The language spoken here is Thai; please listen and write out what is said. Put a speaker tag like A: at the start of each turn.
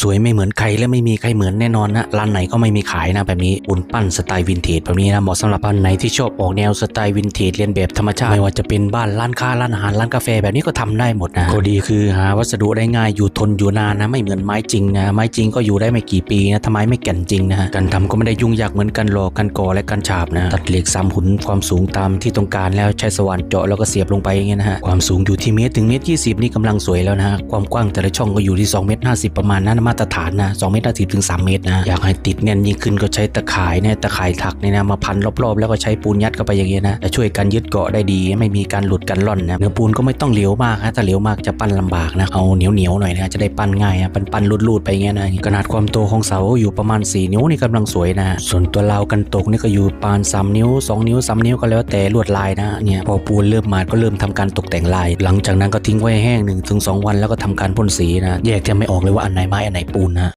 A: สวยไม่เหมือนใครและไม่มีใครเหมือนแน่นอนนะร้านไหนก็ไม่มีขายนะแบบนี้ปูนปั้นสไตล์วินเทจแบบนี้นะเหมาะสำหรับบ้านไหนที่ชอบออกแนวสไตล์วินเทจเรียนแบบธรรมชาติไม่ว่าจะเป็นบ้านร้านค้าร้านอาหารร้านกาแฟแบบนี้ก็ทำได้หมดนะข้อดีคือหาวัสดุได้ง่ายอยู่ทนอยู่นานนะไม่เหมือนไม้จริงนะไม้จริงก็อยู่ได้ไม่กี่ปีนะถ้าไม้ไม่แก่นจริงนะการทำก็ไม่ได้ยุ่งยากเหมือนกันหรอกการก่อและการฉาบนะตัดเหล็กซ้ำหุ่นความสูงตามที่ต้องการแล้วใช้สว่านเจาะแล้วก็เสียบลงไปอย่างเงี้ยนะฮะความสูงอยู่ที่เมตรถึงเมตรยี่สิบนี่กำลังสวยแล้วนะฮะความกว้างแต่ละช่องก็อยู่ที่2เมตร50 ประมาณนั้นมาตรฐานนะ2เมตร50ถึง3เมตรนะ อยากให้ติดแน่นยิ่งขึ้นก็ใช้ตะข่ายเนี่ยตะข่ายถักเนี่ยนะมาพันรอบๆ แล้วก็ใช้ปูนยัดเข้าไปอย่างเงี้ยนะจะช่วยกันยึดเกาะได้ดี ไม่มีการหลุดกันล่อนนะเนื้อปูนก็ไม่ต้องเหลวมากนะถ้าเหลวมากจะปั้นลำบากนะเอาเหนียวๆหน่อยนะจะได้ปั้นง่ายนะปั้นๆรูดๆไปอย่างเงี้ยนะขนาดความโตของเสาอยู่ประมาณ 4 นิ้วนี่กำลังสวยนะ ส่วนตัวราวกันตกนี่ก็อยู่ปาณ3นิ้ว 2 นิ้ว 3 นิ้วก็แล้วแต่ลวดลายนะเนี่ยพอปูนเริ่มมาก็เริ่มทำการตกแต่งลาย หลังจากนั้นก็ทิ้งไว้ให้แห้ง1-2วันแล้วก็ทำการพ่นสีนะแยกแทบไม่ออกเลยว่าอันไหนไม้อันไหนปูนฮะ